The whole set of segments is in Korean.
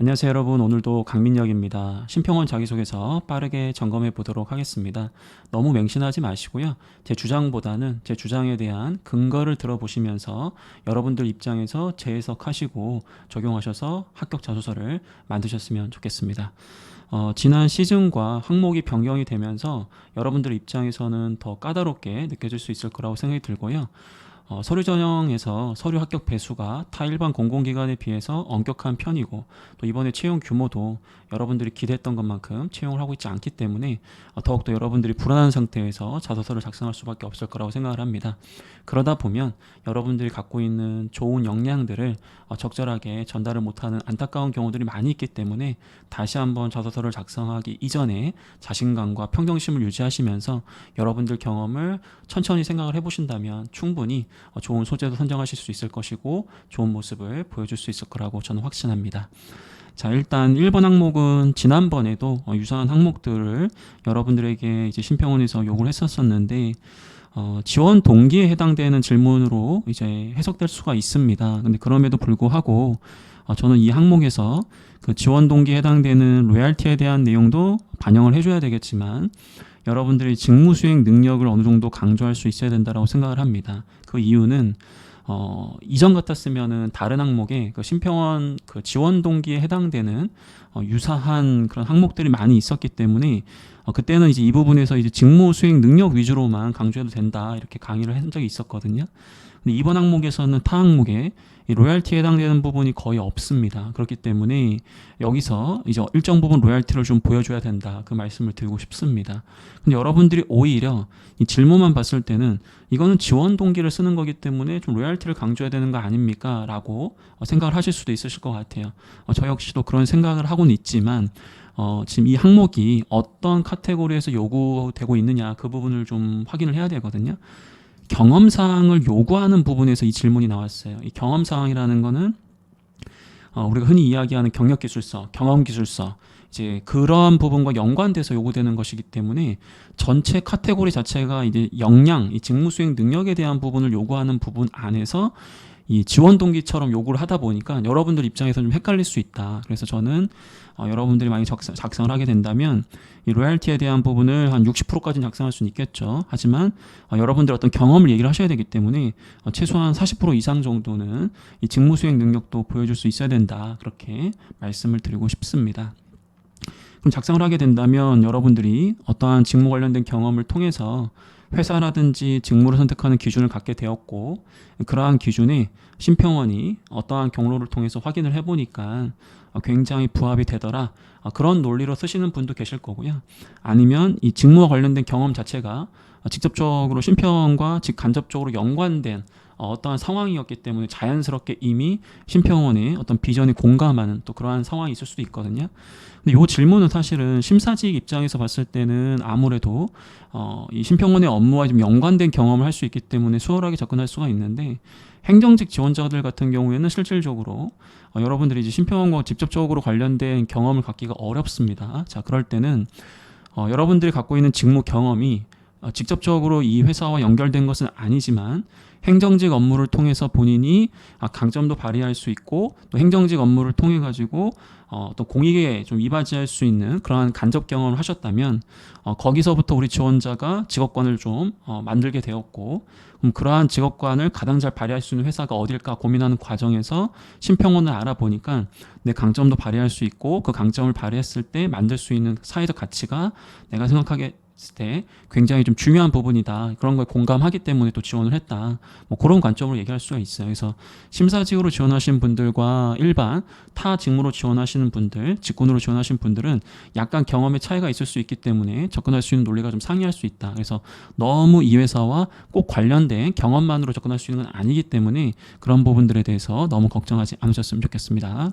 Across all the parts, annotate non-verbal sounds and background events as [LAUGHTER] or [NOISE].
안녕하세요 여러분 오늘도 강민혁입니다. 심평원 자기소개서 빠르게 점검해 보도록 하겠습니다. 너무 맹신하지 마시고요. 제 주장보다는 제 주장에 대한 근거를 들어보시면서 여러분들 입장에서 재해석하시고 적용하셔서 합격 자소서를 만드셨으면 좋겠습니다. 어, 지난 시즌과 항목이 변경이 되면서 여러분들 입장에서는 더 까다롭게 느껴질 수 있을 거라고 생각이 들고요. 어, 서류 전형에서 서류 합격 배수가 타 일반 공공기관에 비해서 엄격한 편이고 또 이번에 채용 규모도 여러분들이 기대했던 것만큼 채용을 하고 있지 않기 때문에 어, 더욱더 여러분들이 불안한 상태에서 자소서를 작성할 수밖에 없을 거라고 생각을 합니다. 그러다 보면 여러분들이 갖고 있는 좋은 역량들을 어, 적절하게 전달을 못하는 안타까운 경우들이 많이 있기 때문에 다시 한번 자소서를 작성하기 이전에 자신감과 평정심을 유지하시면서 여러분들 경험을 천천히 생각을 해보신다면 충분히 어, 좋은 소재도 선정하실 수 있을 것이고 좋은 모습을 보여줄 수 있을 거라고 저는 확신합니다. 자, 일단 1번 항목은 지난번에도 어, 유사한 항목들을 여러분들에게 이제 심평원에서 요구를 했었었는데 어, 지원 동기에 해당되는 질문으로 이제 해석될 수가 있습니다. 근데 그럼에도 불구하고 어, 저는 이 항목에서 그 지원 동기에 해당되는 로얄티에 대한 내용도 반영을 해줘야 되겠지만 여러분들이 직무 수행 능력을 어느 정도 강조할 수 있어야 된다라고 생각을 합니다. 그 이유는 어, 이전 같았으면은 다른 항목에 그 심평원 그 지원 동기에 해당되는 어, 유사한 그런 항목들이 많이 있었기 때문에 어, 그때는 이제 이 부분에서 이제 직무 수행 능력 위주로만 강조해도 된다 이렇게 강의를 한 적이 있었거든요. 근데 이번 항목에서는 타 항목에 이 로얄티에 해당되는 부분이 거의 없습니다. 그렇기 때문에 여기서 이제 일정 부분 로얄티를 좀 보여줘야 된다. 그 말씀을 드리고 싶습니다. 근데 여러분들이 오히려 이 질문만 봤을 때는 이거는 지원 동기를 쓰는 거기 때문에 좀 로얄티를 강조해야 되는 거 아닙니까? 라고 어, 생각을 하실 수도 있으실 것 같아요. 어, 저 역시도 그런 생각을 하고는 있지만 어, 지금 이 항목이 어떤 카테고리에서 요구되고 있느냐 그 부분을 좀 확인을 해야 되거든요. 경험 사항을 요구하는 부분에서 이 질문이 나왔어요. 이 경험 사항이라는 거는 어, 우리가 흔히 이야기하는 경력 기술서, 경험 기술서 이제 그러한 부분과 연관돼서 요구되는 것이기 때문에 전체 카테고리 자체가 이제 역량, 이 직무 수행 능력에 대한 부분을 요구하는 부분 안에서 이 지원 동기처럼 요구를 하다 보니까 여러분들 입장에서 좀 헷갈릴 수 있다. 그래서 저는 어, 여러분들이 많이 작성, 작성을 하게 된다면 이 로얄티에 대한 부분을 한 60%까지는 작성할 수는 있겠죠. 하지만 어, 여러분들 어떤 경험을 얘기를 하셔야 되기 때문에 어, 최소한 40% 이상 정도는 이 직무 수행 능력도 보여줄 수 있어야 된다. 그렇게 말씀을 드리고 싶습니다. 그럼 작성을 하게 된다면 여러분들이 어떠한 직무 관련된 경험을 통해서 회사라든지 직무를 선택하는 기준을 갖게 되었고 그러한 기준이 심평원이 어떠한 경로를 통해서 확인을 해보니까 굉장히 부합이 되더라. 그런 논리로 쓰시는 분도 계실 거고요. 아니면 이 직무와 관련된 경험 자체가 직접적으로 심평원과 즉 간접적으로 연관된 어떠한 상황이었기 때문에 자연스럽게 이미 심평원의 어떤 비전에 공감하는 또 그러한 상황이 있을 수도 있거든요. 근데 이 질문은 사실은 심사직 입장에서 봤을 때는 아무래도 어, 이 심평원의 업무와 좀 연관된 경험을 할 수 있기 때문에 수월하게 접근할 수가 있는데 행정직 지원자들 같은 경우에는 실질적으로 어, 여러분들이 이제 심평원과 직접적으로 관련된 경험을 갖기가 어렵습니다. 자, 그럴 때는 어, 여러분들이 갖고 있는 직무 경험이 어, 직접적으로 이 회사와 연결된 것은 아니지만 행정직 업무를 통해서 본인이 아, 강점도 발휘할 수 있고 또 행정직 업무를 통해 가지고 어, 또 공익에 좀 이바지할 수 있는 그러한 간접 경험을 하셨다면 어, 거기서부터 우리 지원자가 직업관을 좀 어, 만들게 되었고 그럼 그러한 직업관을 가장 잘 발휘할 수 있는 회사가 어딜까 고민하는 과정에서 심평원을 알아보니까 내 강점도 발휘할 수 있고 그 강점을 발휘했을 때 만들 수 있는 사회적 가치가 내가 생각하게 때 굉장히 좀 중요한 부분이다. 그런 걸 공감하기 때문에 또 지원을 했다. 뭐 그런 관점으로 얘기할 수가 있어요. 그래서 심사직으로 지원하신 분들과 일반 타 직무로 지원하시는 분들, 직군으로 지원하신 분들은 약간 경험의 차이가 있을 수 있기 때문에 접근할 수 있는 논리가 좀 상이할 수 있다. 그래서 너무 이 회사와 꼭 관련된 경험만으로 접근할 수 있는 건 아니기 때문에 그런 부분들에 대해서 너무 걱정하지 않으셨으면 좋겠습니다.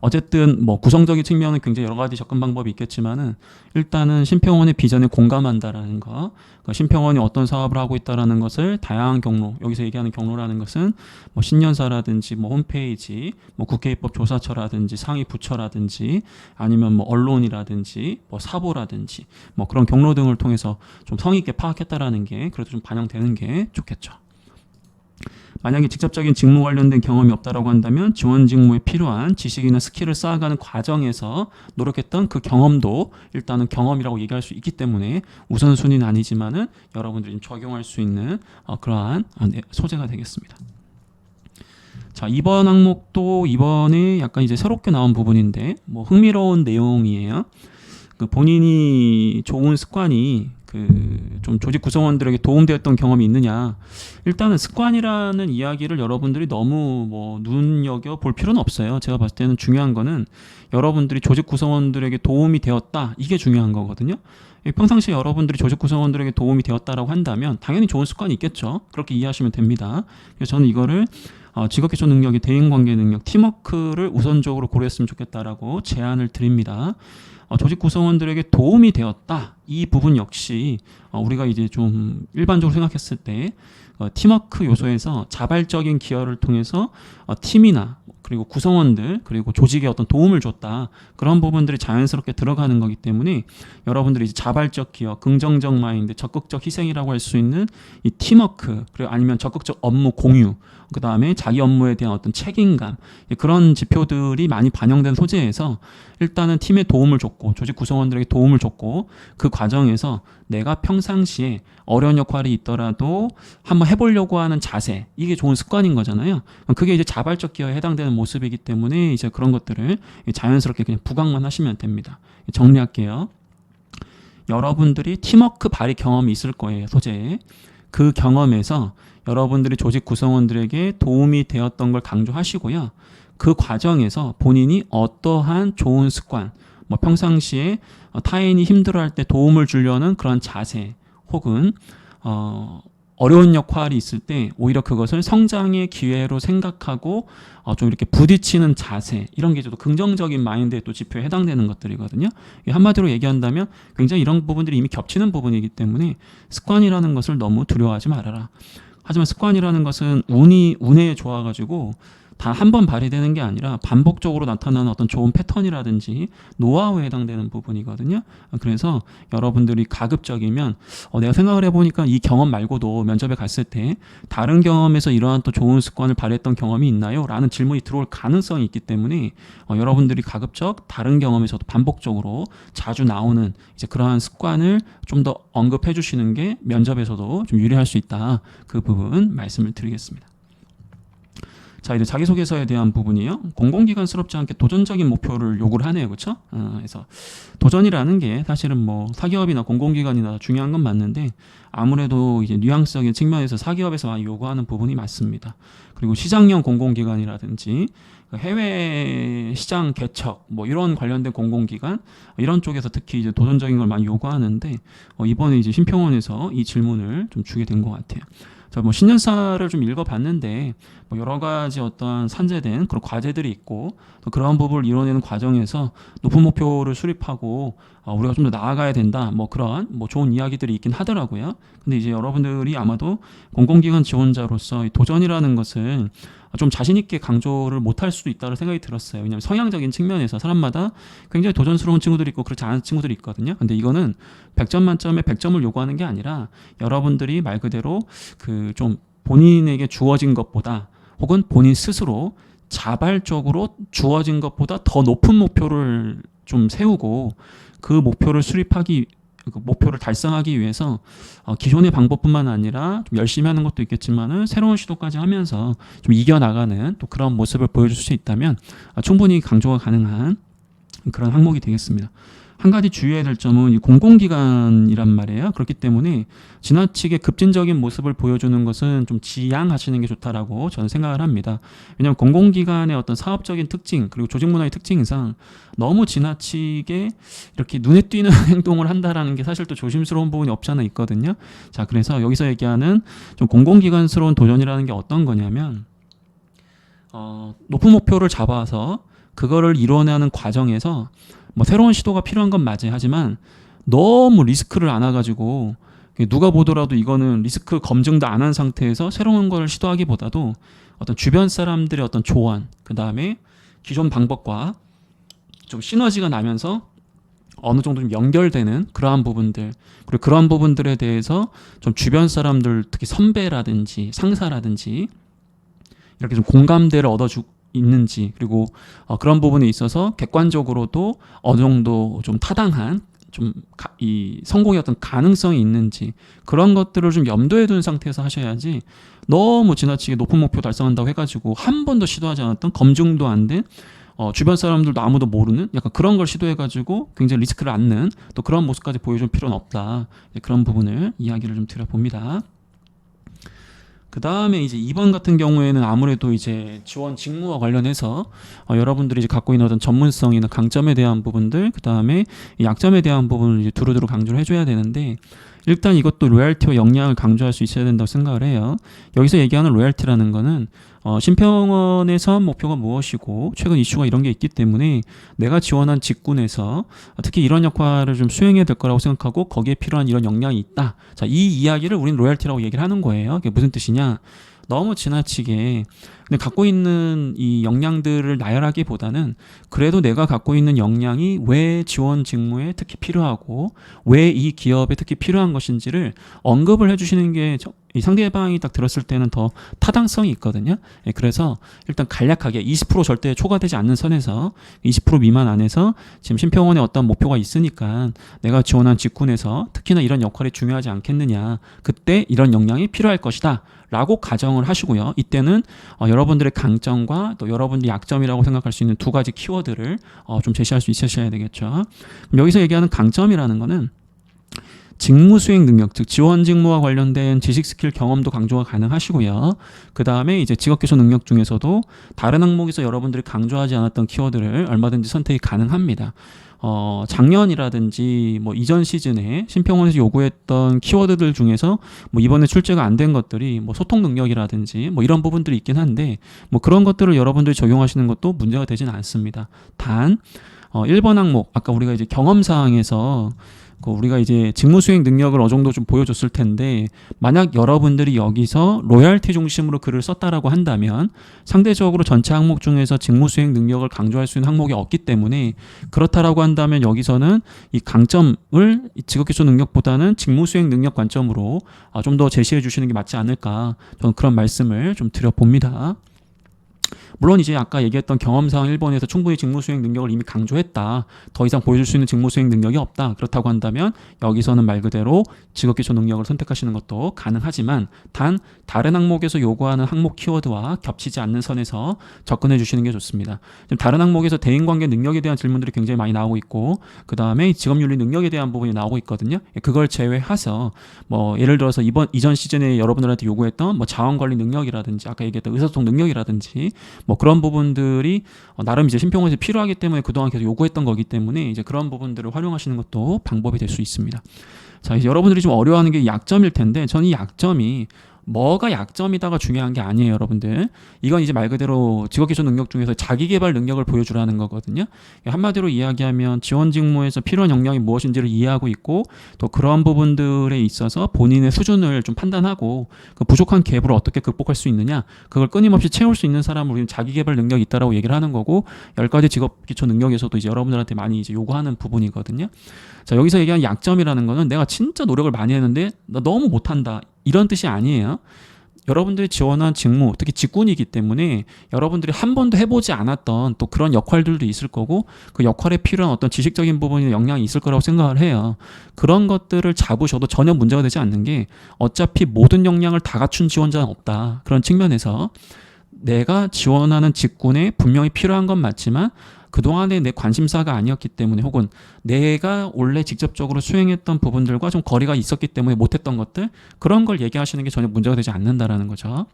어쨌든 뭐 구성적인 측면은 굉장히 여러 가지 접근 방법이 있겠지만은 일단은 심평원의 비전에 공감한다라는 거, 그러니까 심평원이 어떤 사업을 하고 있다라는 것을 다양한 경로, 여기서 얘기하는 경로라는 것은 뭐 신년사라든지 뭐 홈페이지, 뭐 국회입법 조사처라든지 상위 부처라든지 아니면 뭐 언론이라든지 뭐 사보라든지 뭐 그런 경로 등을 통해서 좀 성의 있게 파악했다라는 게 그래도 좀 반영되는 게 좋겠죠. 만약에 직접적인 직무 관련된 경험이 없다라고 한다면 지원 직무에 필요한 지식이나 스킬을 쌓아가는 과정에서 노력했던 그 경험도 일단은 경험이라고 얘기할 수 있기 때문에 우선순위는 아니지만은 여러분들이 좀 적용할 수 있는 어, 그러한 어, 네, 소재가 되겠습니다. 자 이번 항목도 이번에 약간 이제 새롭게 나온 부분인데 뭐 흥미로운 내용이에요. 그 본인이 좋은 습관이 그 좀 조직 구성원들에게 도움되었던 경험이 있느냐 일단은 습관이라는 이야기를 여러분들이 너무 뭐 눈여겨 볼 필요는 없어요. 제가 봤을 때는 중요한 거는 여러분들이 조직 구성원들에게 도움이 되었다 이게 중요한 거거든요. 예, 평상시에 여러분들이 조직 구성원들에게 도움이 되었다라고 한다면 당연히 좋은 습관이 있겠죠. 그렇게 이해하시면 됩니다. 그래서 저는 이거를 어, 직업개조 능력이 대인관계 능력, 팀워크를 우선적으로 고려했으면 좋겠다라고 제안을 드립니다. 어, 조직 구성원들에게 도움이 되었다. 이 부분 역시 어, 우리가 이제 좀 일반적으로 생각했을 때 어, 팀워크 요소에서 자발적인 기여를 통해서 어, 팀이나 그리고 구성원들 그리고 조직에 어떤 도움을 줬다 그런 부분들이 자연스럽게 들어가는 거기 때문에 여러분들이 이제 자발적 기여, 긍정적 마인드, 적극적 희생이라고 할 수 있는 이 팀워크 그리고 아니면 적극적 업무 공유 그 다음에 자기 업무에 대한 어떤 책임감 예, 그런 지표들이 많이 반영된 소재에서 일단은 팀에 도움을 줬고 조직 구성원들에게 도움을 줬고 그 과정에서 내가 평상시에 어려운 역할이 있더라도 한번 해보려고 하는 자세 이게 좋은 습관인 거잖아요. 그게 이제 자발적 기여에 해당되는 모습이기 때문에 이제 그런 것들을 자연스럽게 그냥 부각만 하시면 됩니다. 정리할게요. 여러분들이 팀워크 발휘 경험이 있을 거예요 소재에 그 경험에서 여러분들이 조직 구성원들에게 도움이 되었던 걸 강조하시고요. 그 과정에서 본인이 어떠한 좋은 습관, 뭐 평상시에 타인이 힘들어할 때 도움을 주려는 그런 자세, 혹은 어, 어려운 역할이 있을 때 오히려 그것을 성장의 기회로 생각하고 어, 좀 이렇게 부딪히는 자세 이런 게좀 긍정적인 마인드의 또 지표에 해당되는 것들이거든요. 한마디로 얘기한다면 굉장히 이런 부분들이 이미 겹치는 부분이기 때문에 습관이라는 것을 너무 두려워하지 말아라. 하지만 습관이라는 것은 운이 운에 좋아가지고 다한번 발휘되는 게 아니라 반복적으로 나타나는 어떤 좋은 패턴이라든지 노하우에 해당되는 부분이거든요. 그래서 여러분들이 가급적이면 어, 내가 생각을 해보니까 이 경험 말고도 면접에 갔을 때 다른 경험에서 이러한 또 좋은 습관을 발휘했던 경험이 있나요? 라는 질문이 들어올 가능성이 있기 때문에 어, 여러분들이 가급적 다른 경험에서도 반복적으로 자주 나오는 이제 그러한 습관을 좀 더 언급해 주시는 게 면접에서도 좀 유리할 수 있다. 그 부분 말씀을 드리겠습니다. 자, 이제 자기소개서에 대한 부분이요. 공공기관스럽지 않게 도전적인 목표를 요구를 하네요. 그렇죠? 어, 그래서 도전이라는 게 사실은 뭐 사기업이나 공공기관이나 중요한 건 맞는데 아무래도 이제 뉘앙스적인 측면에서 사기업에서 많이 요구하는 부분이 맞습니다. 그리고 시장형 공공기관이라든지 해외 시장 개척 뭐 이런 관련된 공공기관 이런 쪽에서 특히 이제 도전적인 걸 많이 요구하는데 어, 이번에 이제 심평원에서 이 질문을 좀 주게 된 것 같아요. 자, 뭐 신년사를 좀 읽어봤는데 뭐 여러 가지 어떤 산재된 그런 과제들이 있고 또 그러한 부분을 이뤄내는 과정에서 높은 목표를 수립하고 어, 우리가 좀 더 나아가야 된다. 뭐 그런 뭐 좋은 이야기들이 있긴 하더라고요. 근데 이제 여러분들이 아마도 공공기관 지원자로서 이 도전이라는 것을 좀 자신 있게 강조를 못할 수도 있다는 생각이 들었어요. 왜냐하면 성향적인 측면에서 사람마다 굉장히 도전스러운 친구들이 있고 그렇지 않은 친구들이 있거든요. 근데 이거는 100점 만점에 100점을 요구하는 게 아니라 여러분들이 말 그대로 그 좀 본인에게 주어진 것보다 혹은 본인 스스로 자발적으로 주어진 것보다 더 높은 목표를 좀 세우고 그 목표를 수립하기 그 목표를 달성하기 위해서 어, 기존의 방법뿐만 아니라 좀 열심히 하는 것도 있겠지만은 새로운 시도까지 하면서 좀 이겨 나가는 또 그런 모습을 보여줄 수 있다면 어, 충분히 강조가 가능한 그런 항목이 되겠습니다. 한 가지 주의해야 될 점은 이 공공기관이란 말이에요. 그렇기 때문에 지나치게 급진적인 모습을 보여주는 것은 좀 지양하시는 게 좋다라고 저는 생각을 합니다. 왜냐하면 공공기관의 어떤 사업적인 특징 그리고 조직 문화의 특징상 너무 지나치게 이렇게 눈에 띄는 [LAUGHS] 행동을 한다라는 게 사실 또 조심스러운 부분이 없잖아 있거든요. 자, 그래서 여기서 얘기하는 좀 공공기관스러운 도전이라는 게 어떤 거냐면 어, 높은 목표를 잡아서 그거를 이뤄내는 과정에서 뭐 새로운 시도가 필요한 건 맞아요. 하지만 너무 리스크를 안아가지고 누가 보더라도 이거는 리스크 검증도 안 한 상태에서 새로운 걸 시도하기보다도 어떤 주변 사람들의 어떤 조언, 그 다음에 기존 방법과 좀 시너지가 나면서 어느 정도 좀 연결되는 그러한 부분들 그리고 그러한 부분들에 대해서 좀 주변 사람들 특히 선배라든지 상사라든지 이렇게 좀 공감대를 얻어주 있는지 그리고 어, 그런 부분에 있어서 객관적으로도 어느 정도 좀 타당한 좀 이 성공의 어떤 가능성이 있는지 그런 것들을 좀 염두에 둔 상태에서 하셔야지 너무 지나치게 높은 목표 달성한다고 해가지고 한 번도 시도하지 않았던 검증도 안된 어, 주변 사람들도 아무도 모르는 약간 그런 걸 시도해가지고 굉장히 리스크를 안는 또 그런 모습까지 보여줄 필요는 없다 그런 부분을 이야기를 좀 드려봅니다. 그 다음에 이제 2번 같은 경우에는 아무래도 이제 지원 직무와 관련해서 어, 여러분들이 이제 갖고 있는 어떤 전문성이나 강점에 대한 부분들, 그 다음에 약점에 대한 부분을 이제 두루두루 강조를 해줘야 되는데 일단 이것도 로얄티와 역량을 강조할 수 있어야 된다고 생각을 해요. 여기서 얘기하는 로얄티라는 거는 어, 심평원의 사업 목표가 무엇이고 최근 이슈가 이런 게 있기 때문에 내가 지원한 직군에서 특히 이런 역할을 좀 수행해야 될 거라고 생각하고 거기에 필요한 이런 역량이 있다. 자, 이 이야기를 우리는 로얄티라고 얘기를 하는 거예요. 그게 무슨 뜻이냐? 너무 지나치게 근데 갖고 있는 이 역량들을 나열하기보다는 그래도 내가 갖고 있는 역량이 왜 지원 직무에 특히 필요하고 왜 이 기업에 특히 필요한 것인지를 언급을 해주시는 게이 상대방이 딱 들었을 때는 더 타당성이 있거든요. 예, 그래서 일단 간략하게 20% 절대 초과되지 않는 선에서 20% 미만 안에서 지금 심평원에 어떤 목표가 있으니까 내가 지원한 직군에서 특히나 이런 역할이 중요하지 않겠느냐. 그때 이런 역량이 필요할 것이다. 라고 가정을 하시고요. 이때는 어, 여러분들의 강점과 또 여러분들의 약점이라고 생각할 수 있는 두 가지 키워드를 어, 좀 제시할 수 있으셔야 되겠죠. 여기서 얘기하는 강점이라는 거는 직무 수행 능력, 즉 지원 직무와 관련된 지식 스킬 경험도 강조가 가능하시고요. 그 다음에 이제 직업 기초 능력 중에서도 다른 항목에서 여러분들이 강조하지 않았던 키워드를 얼마든지 선택이 가능합니다. 어, 작년이라든지 뭐 이전 시즌에 심평원에서 요구했던 키워드들 중에서 뭐 이번에 출제가 안 된 것들이 뭐 소통 능력이라든지 뭐 이런 부분들이 있긴 한데 뭐 그런 것들을 여러분들이 적용하시는 것도 문제가 되지는 않습니다. 단 어, 1번 항목 아까 우리가 이제 경험 사항에서 그 우리가 이제 직무 수행 능력을 어느 정도 좀 보여줬을 텐데 만약 여러분들이 여기서 로열티 중심으로 글을 썼다라고 한다면 상대적으로 전체 항목 중에서 직무 수행 능력을 강조할 수 있는 항목이 없기 때문에 그렇다라고 한다면 여기서는 이 강점을 직업 기초 능력보다는 직무 수행 능력 관점으로 아, 좀더 제시해 주시는 게 맞지 않을까 저는 그런 말씀을 좀 드려봅니다. 물론 이제 아까 얘기했던 경험상 1번에서 충분히 직무 수행 능력을 이미 강조했다. 더 이상 보여줄 수 있는 직무 수행 능력이 없다. 그렇다고 한다면 여기서는 말 그대로 직업 기초 능력을 선택하시는 것도 가능하지만 단 다른 항목에서 요구하는 항목 키워드와 겹치지 않는 선에서 접근해 주시는 게 좋습니다. 지금 다른 항목에서 대인 관계 능력에 대한 질문들이 굉장히 많이 나오고 있고 그 다음에 직업 윤리 능력에 대한 부분이 나오고 있거든요. 그걸 제외해서 뭐 예를 들어서 이번 이전 시즌에 여러분들한테 요구했던 뭐 자원 관리 능력이라든지 아까 얘기했던 의사소통 능력이라든지 뭐 그런 부분들이 어, 나름 이제 심평원에서 필요하기 때문에 그동안 계속 요구했던 거기 때문에 이제 그런 부분들을 활용하시는 것도 방법이 될 수 있습니다. 자, 이제 여러분들이 좀 어려워하는 게 약점일 텐데 저는 이 약점이 뭐가 약점이다가 중요한 게 아니에요, 여러분들. 이건 이제 말 그대로 직업 기초 능력 중에서 자기 개발 능력을 보여주라는 거거든요. 한마디로 이야기하면 지원 직무에서 필요한 역량이 무엇인지를 이해하고 있고 또 그러한 부분들에 있어서 본인의 수준을 좀 판단하고 그 부족한 갭을 어떻게 극복할 수 있느냐 그걸 끊임없이 채울 수 있는 사람을 우리는 자기 개발 능력이 있다라고 얘기를 하는 거고 열 가지 직업 기초 능력에서도 이제 여러분들한테 많이 이제 요구하는 부분이거든요. 자, 여기서 얘기한 약점이라는 거는 내가 진짜 노력을 많이 했는데 나 너무 못한다. 이런 뜻이 아니에요. 여러분들이 지원한 직무, 특히 직군이기 때문에 여러분들이 한 번도 해보지 않았던 또 그런 역할들도 있을 거고 그 역할에 필요한 어떤 지식적인 부분이나 역량이 있을 거라고 생각을 해요. 그런 것들을 잡으셔도 전혀 문제가 되지 않는 게 어차피 모든 역량을 다 갖춘 지원자는 없다. 그런 측면에서 내가 지원하는 직군에 분명히 필요한 건 맞지만 그동안에 내 관심사가 아니었기 때문에 혹은 내가 원래 직접적으로 수행했던 부분들과 좀 거리가 있었기 때문에 못했던 것들 그런 걸 얘기하시는 게 전혀 문제가 되지 않는다라는 거죠.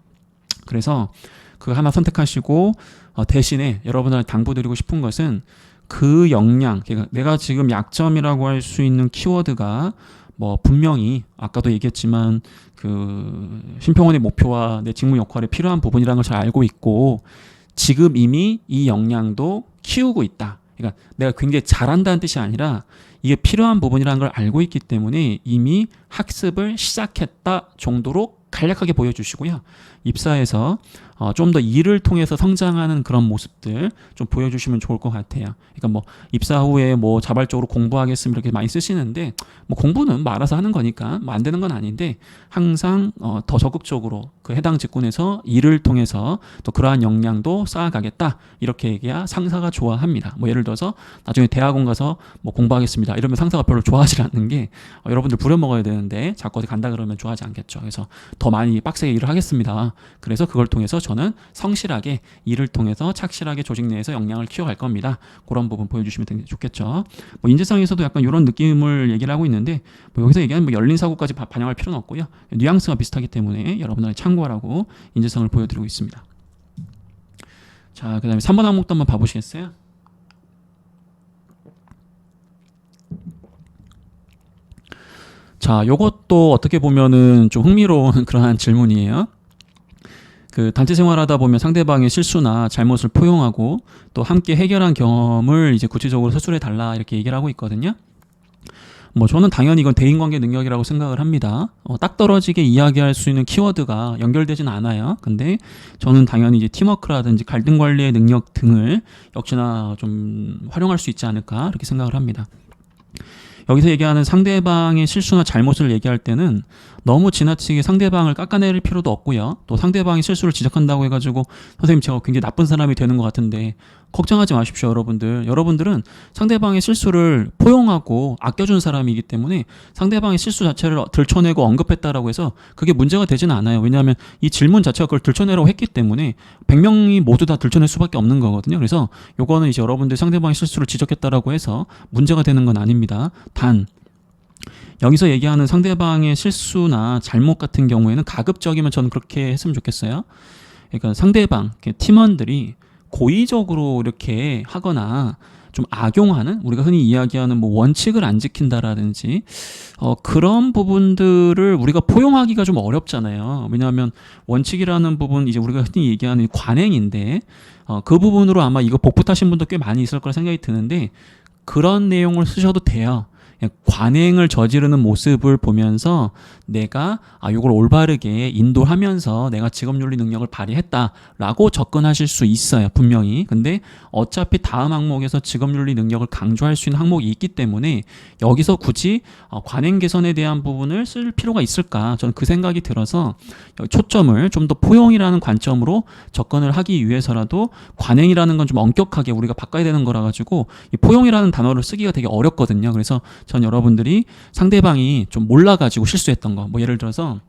그래서 그 하나 선택하시고 어, 대신에 여러분한테 당부드리고 싶은 것은 그 역량, 그러니까 내가 지금 약점이라고 할 수 있는 키워드가 뭐 분명히 아까도 얘기했지만 그 심평원의 목표와 내 직무 역할에 필요한 부분이라는 걸 잘 알고 있고 지금 이미 이 역량도 키우고 있다. 그러니까 내가 굉장히 잘한다는 뜻이 아니라 이게 필요한 부분이라는 걸 알고 있기 때문에 이미 학습을 시작했다 정도로 간략하게 보여주시고요. 입사에서 어, 좀 더 일을 통해서 성장하는 그런 모습들 좀 보여주시면 좋을 것 같아요. 그러니까 뭐 입사 후에 뭐 자발적으로 공부하겠습니다 이렇게 많이 쓰시는데 뭐 공부는 뭐 알아서 하는 거니까 뭐 안 되는 건 아닌데 항상 어, 더 적극적으로 그 해당 직군에서 일을 통해서 또 그러한 역량도 쌓아가겠다 이렇게 얘기야 상사가 좋아합니다. 뭐 예를 들어서 나중에 대학원 가서 뭐 공부하겠습니다 이러면 상사가 별로 좋아하지 않는 게 어, 여러분들 부려먹어야 되는데 자꾸 간다 그러면 좋아하지 않겠죠. 그래서 더 많이 빡세게 일을 하겠습니다. 그래서 그걸 통해서 저는 성실하게 일을 통해서 착실하게 조직 내에서 역량을 키워갈 겁니다. 그런 부분 보여주시면 되게 좋겠죠. 뭐 인재상에서도 약간 이런 느낌을 얘기를 하고 있는데 뭐 여기서 얘기하는 뭐 열린 사고까지 바- 반영할 필요는 없고요. 뉘앙스가 비슷하기 때문에 여러분들이 참고하라고 인재상을 보여드리고 있습니다. 자, 그 다음에 3번 항목도 한번 봐보시겠어요? 자, 요것도 어떻게 보면은 좀 흥미로운 [LAUGHS] 그러한 질문이에요. 그 단체 생활하다 보면 상대방의 실수나 잘못을 포용하고 또 함께 해결한 경험을 이제 구체적으로 서술해 달라 이렇게 얘기를 하고 있거든요. 뭐 저는 당연히 이건 대인관계 능력이라고 생각을 합니다. 어, 딱 떨어지게 이야기할 수 있는 키워드가 연결되진 않아요. 근데 저는 당연히 이제 팀워크라든지 갈등 관리의 능력 등을 역시나 좀 활용할 수 있지 않을까 이렇게 생각을 합니다. 여기서 얘기하는 상대방의 실수나 잘못을 얘기할 때는 너무 지나치게 상대방을 깎아내릴 필요도 없고요. 또 상대방이 실수를 지적한다고 해가지고 선생님 제가 굉장히 나쁜 사람이 되는 것 같은데 걱정하지 마십시오, 여러분들. 여러분들은 상대방의 실수를 포용하고 아껴준 사람이기 때문에 상대방의 실수 자체를 들춰내고 언급했다라고 해서 그게 문제가 되지는 않아요. 왜냐하면 이 질문 자체가 그걸 들춰내라고 했기 때문에 100명이 모두 다 들춰낼 수밖에 없는 거거든요. 그래서 요거는 이제 여러분들 상대방의 실수를 지적했다라고 해서 문제가 되는 건 아닙니다. 단 여기서 얘기하는 상대방의 실수나 잘못 같은 경우에는 가급적이면 저는 그렇게 했으면 좋겠어요. 그러니까 상대방 팀원들이 고의적으로 이렇게 하거나 좀 악용하는 우리가 흔히 이야기하는 뭐 원칙을 안 지킨다라든지 어 그런 부분들을 우리가 포용하기가 좀 어렵잖아요. 왜냐하면 원칙이라는 부분 이제 우리가 흔히 얘기하는 관행인데 어 그 부분으로 아마 이거 복붙하신 분도 꽤 많이 있을 거라 생각이 드는데 그런 내용을 쓰셔도 돼요. 관행을 저지르는 모습을 보면서 내가 아 요걸 올바르게 인도하면서 내가 직업윤리 능력을 발휘했다라고 접근하실 수 있어요 분명히. 근데 어차피 다음 항목에서 직업윤리 능력을 강조할 수 있는 항목이 있기 때문에 여기서 굳이 어, 관행 개선에 대한 부분을 쓸 필요가 있을까? 저는 그 생각이 들어서 초점을 좀 더 포용이라는 관점으로 접근을 하기 위해서라도 관행이라는 건 좀 엄격하게 우리가 바꿔야 되는 거라 가지고 이 포용이라는 단어를 쓰기가 되게 어렵거든요. 그래서 전 여러분들이 상대방이 좀 몰라가지고 실수했던 거, 뭐 예를 들어서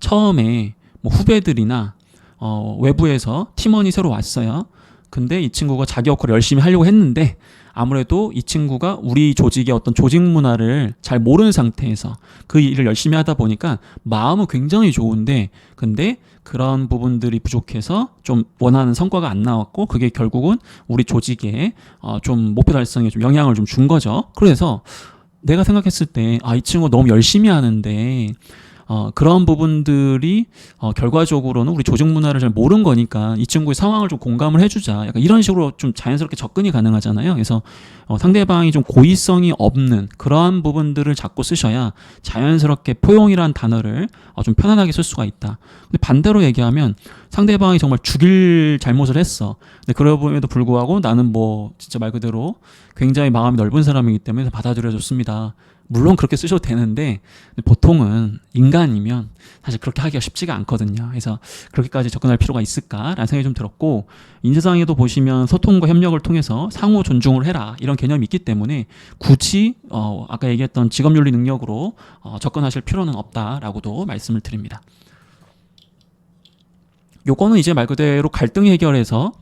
처음에 뭐 후배들이나 어, 외부에서 팀원이 새로 왔어요. 근데 이 친구가 자기 역할을 열심히 하려고 했는데 아무래도 이 친구가 우리 조직의 어떤 조직 문화를 잘 모르는 상태에서 그 일을 열심히 하다 보니까 마음은 굉장히 좋은데 근데 그런 부분들이 부족해서 좀 원하는 성과가 안 나왔고 그게 결국은 우리 조직에 어, 좀 목표 달성에 좀 영향을 좀 준 거죠. 그래서 내가 생각했을 때 아 이 친구 너무 열심히 하는데 어, 그런 부분들이 어, 결과적으로는 우리 조직 문화를 잘 모르는 거니까 이 친구의 상황을 좀 공감을 해주자. 약간 이런 식으로 좀 자연스럽게 접근이 가능하잖아요. 그래서 어, 상대방이 좀 고의성이 없는 그러한 부분들을 자꾸 쓰셔야 자연스럽게 포용이란 단어를 어, 좀 편안하게 쓸 수가 있다. 근데 반대로 얘기하면 상대방이 정말 죽일 잘못을 했어. 근데 그럼에도 불구하고 나는 뭐 진짜 말 그대로 굉장히 마음이 넓은 사람이기 때문에 받아들여 줬습니다. 물론 그렇게 쓰셔도 되는데 보통은 인간이면 사실 그렇게 하기가 쉽지가 않거든요. 그래서 그렇게까지 접근할 필요가 있을까라는 생각이 좀 들었고 인재상에도 보시면 소통과 협력을 통해서 상호 존중을 해라 이런 개념이 있기 때문에 굳이 어 아까 얘기했던 직업윤리 능력으로 어 접근하실 필요는 없다라고도 말씀을 드립니다. 요거는 이제 말 그대로 갈등 해결에서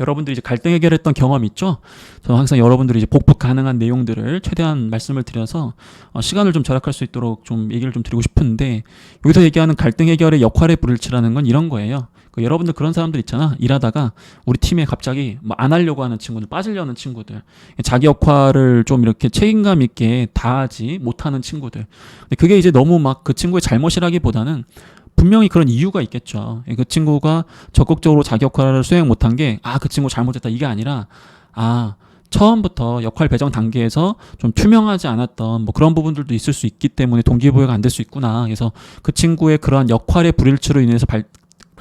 여러분들이 이제 갈등 해결했던 경험 있죠? 저는 항상 여러분들이 이제 복붙 가능한 내용들을 최대한 말씀을 드려서 어, 시간을 좀 절약할 수 있도록 좀 얘기를 좀 드리고 싶은데 여기서 얘기하는 갈등 해결의 역할의 불일치라는 건 이런 거예요. 그 여러분들 그런 사람들 있잖아. 일하다가 우리 팀에 갑자기 뭐 안 하려고 하는 친구들, 빠지려는 친구들, 자기 역할을 좀 이렇게 책임감 있게 다하지 못하는 친구들. 근데 그게 이제 너무 막 그 친구의 잘못이라기보다는 분명히 그런 이유가 있겠죠. 그 친구가 적극적으로 자기 역할을 수행 못한 게, 아, 그 친구 잘못했다. 이게 아니라, 아, 처음부터 역할 배정 단계에서 좀 투명하지 않았던 뭐 그런 부분들도 있을 수 있기 때문에 동기부여가 안 될 수 있구나. 그래서 그 친구의 그러한 역할의 불일치로 인해서 발,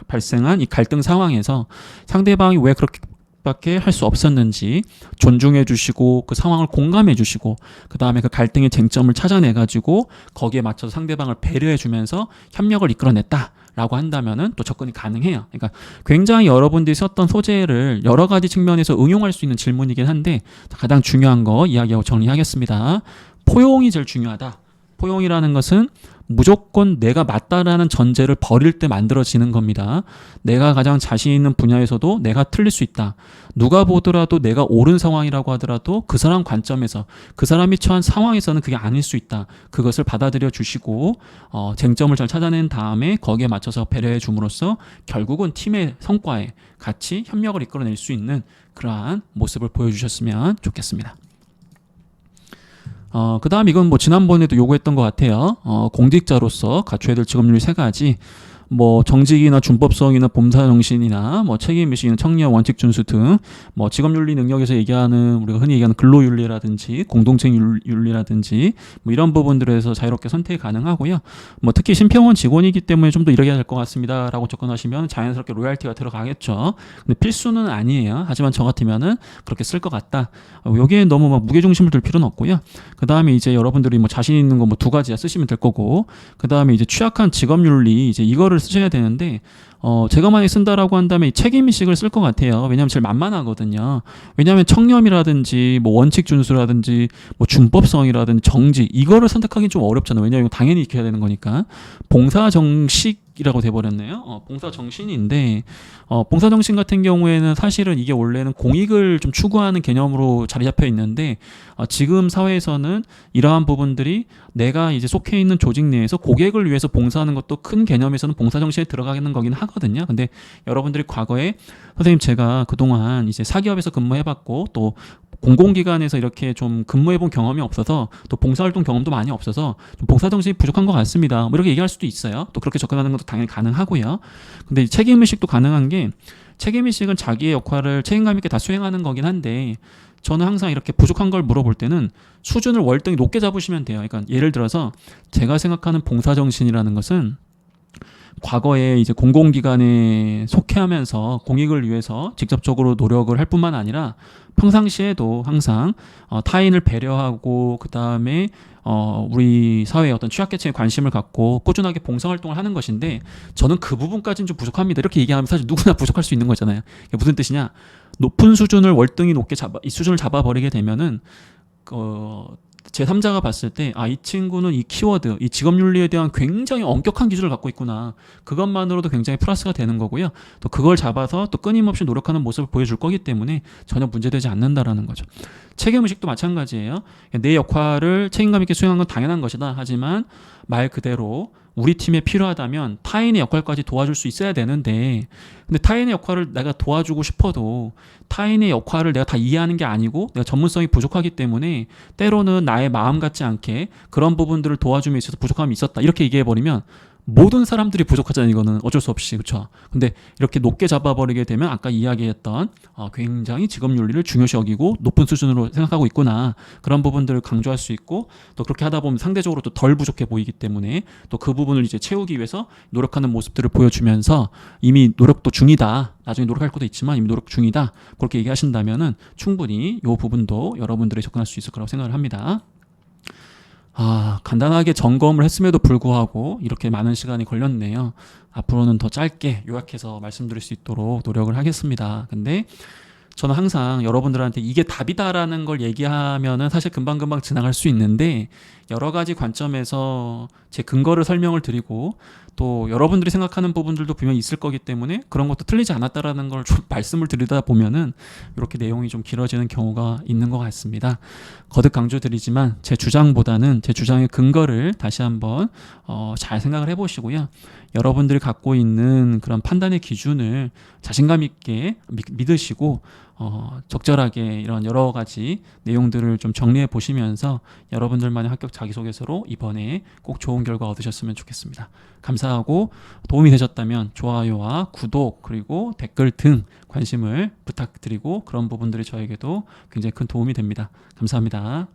발생한 이 갈등 상황에서 상대방이 왜 그렇게 밖에 할 수 없었는지 존중해 주시고 그 상황을 공감해 주시고 그 다음에 그 갈등의 쟁점을 찾아내 가지고 거기에 맞춰서 상대방을 배려해 주면서 협력을 이끌어냈다. 라고 한다면은 또 접근이 가능해요. 그러니까 굉장히 여러분들이 썼던 소재를 여러 가지 측면에서 응용할 수 있는 질문이긴 한데 가장 중요한 거 이야기하고 정리하겠습니다. 포용이 제일 중요하다. 포용이라는 것은 무조건 내가 맞다라는 전제를 버릴 때 만들어지는 겁니다. 내가 가장 자신 있는 분야에서도 내가 틀릴 수 있다. 누가 보더라도 내가 옳은 상황이라고 하더라도 그 사람 관점에서 그 사람이 처한 상황에서는 그게 아닐 수 있다. 그것을 받아들여 주시고 어, 쟁점을 잘 찾아낸 다음에 거기에 맞춰서 배려해 줌으로써 결국은 팀의 성과에 같이 협력을 이끌어낼 수 있는 그러한 모습을 보여주셨으면 좋겠습니다. 어, 그 다음 이건 뭐 지난번에도 요구했던 것 같아요. 어, 공직자로서 갖춰야 될 직업률 세 가지. 뭐 정직이나 준법성이나 봉사 정신이나 뭐 책임 의식이나 청량 원칙 준수 등 뭐 직업 윤리 능력에서 얘기하는 우리가 흔히 얘기하는 근로 윤리라든지 공동체 윤- 윤리라든지 뭐 이런 부분들에서 자유롭게 선택이 가능하고요. 뭐 특히 심평원 직원이기 때문에 좀 더 이렇게 될 것 같습니다라고 접근하시면 자연스럽게 로얄티가 들어가겠죠. 근데 필수는 아니에요. 하지만 저 같으면은 그렇게 쓸 것 같다. 어, 여기에 너무 막 무게 중심을 둘 필요는 없고요. 그 다음에 이제 여러분들이 뭐 자신 있는 거 뭐 두 가지 쓰시면 될 거고, 그 다음에 이제 취약한 직업 윤리 이제 이거를 쓰셔야 되는데, 어 제가 만약 쓴다라고 한다면 이 책임의식을 쓸 것 같아요. 왜냐하면 제일 만만하거든요. 왜냐하면 청렴이라든지 뭐 원칙 준수라든지 뭐 준법성이라든지 정직 이거를 선택하기 좀 어렵잖아요. 왜냐하면 당연히 익혀야 되는 거니까 봉사 정식 이라고 돼버렸네요. 어, 봉사 정신인데 어, 봉사 정신 같은 경우에는 사실은 이게 원래는 공익을 좀 추구하는 개념으로 자리 잡혀 있는데 어, 지금 사회에서는 이러한 부분들이 내가 이제 속해 있는 조직 내에서 고객을 위해서 봉사하는 것도 큰 개념에서는 봉사 정신에 들어가는 거긴 하거든요. 근데 여러분들이 과거에 선생님 제가 그동안 이제 사기업에서 근무해봤고 또 공공기관에서 이렇게 좀 근무해본 경험이 없어서 또 봉사활동 경험도 많이 없어서 좀 봉사정신이 부족한 것 같습니다. 뭐 이렇게 얘기할 수도 있어요. 또 그렇게 접근하는 것도 당연히 가능하고요. 근데 이 책임의식도 가능한 게 책임의식은 자기의 역할을 책임감 있게 다 수행하는 거긴 한데 저는 항상 이렇게 부족한 걸 물어볼 때는 수준을 월등히 높게 잡으시면 돼요. 그러니까 예를 들어서 제가 생각하는 봉사정신이라는 것은 과거에 이제 공공기관에 속해하면서 공익을 위해서 직접적으로 노력을 할 뿐만 아니라 평상시에도 항상 어, 타인을 배려하고 그 다음에 어, 우리 사회의 어떤 취약계층에 관심을 갖고 꾸준하게 봉사활동을 하는 것인데 저는 그 부분까지는 좀 부족합니다. 이렇게 얘기하면 사실 누구나 [LAUGHS] 부족할 수 있는 거잖아요. 무슨 뜻이냐? 높은 수준을 월등히 높게 잡아 이 수준을 잡아버리게 되면은 어, 제 3자가 봤을 때, 아, 이 친구는 이 키워드, 이 직업윤리에 대한 굉장히 엄격한 기준을 갖고 있구나. 그것만으로도 굉장히 플러스가 되는 거고요. 또 그걸 잡아서 또 끊임없이 노력하는 모습을 보여줄 거기 때문에 전혀 문제되지 않는다라는 거죠. 책임의식도 마찬가지예요. 내 역할을 책임감 있게 수행하는 건 당연한 것이다. 하지만 말 그대로 우리 팀에 필요하다면 타인의 역할까지 도와줄 수 있어야 되는데 근데 타인의 역할을 내가 도와주고 싶어도 타인의 역할을 내가 다 이해하는 게 아니고 내가 전문성이 부족하기 때문에 때로는 나의 마음 같지 않게 그런 부분들을 도와줌에 있어서 부족함이 있었다. 이렇게 얘기해 버리면 모든 사람들이 부족하잖아요 이거는 어쩔 수 없이 그렇죠 근데 이렇게 높게 잡아버리게 되면 아까 이야기했던 어, 굉장히 직업 윤리를 중요시 여기고 높은 수준으로 생각하고 있구나. 그런 부분들을 강조할 수 있고 또 그렇게 하다 보면 상대적으로 또 덜 부족해 보이기 때문에 또 그 부분을 이제 채우기 위해서 노력하는 모습들을 보여주면서 이미 노력도 중이다. 나중에 노력할 것도 있지만 이미 노력 중이다. 그렇게 얘기하신다면은 충분히 이 부분도 여러분들이 접근할 수 있을 거라고 생각을 합니다. 아, 간단하게 점검을 했음에도 불구하고 이렇게 많은 시간이 걸렸네요. 앞으로는 더 짧게 요약해서 말씀드릴 수 있도록 노력을 하겠습니다. 근데 저는 항상 여러분들한테 이게 답이다라는 걸 얘기하면은 사실 금방금방 지나갈 수 있는데 여러 가지 관점에서 제 근거를 설명을 드리고 또 여러분들이 생각하는 부분들도 분명히 있을 거기 때문에 그런 것도 틀리지 않았다라는 걸 좀 [LAUGHS] 말씀을 드리다 보면은 이렇게 내용이 좀 길어지는 경우가 있는 것 같습니다. 거듭 강조드리지만 제 주장보다는 제 주장의 근거를 다시 한번 어, 잘 생각을 해보시고요. 여러분들이 갖고 있는 그런 판단의 기준을 자신감 있게 미- 믿으시고 어, 적절하게 이런 여러 가지 내용들을 좀 정리해 보시면서 여러분들만의 합격 자기소개서로 이번에 꼭 좋은 결과 얻으셨으면 좋겠습니다. 감사하고 도움이 되셨다면 좋아요와 구독 그리고 댓글 등 관심을 부탁드리고 그런 부분들이 저에게도 굉장히 큰 도움이 됩니다. 감사합니다.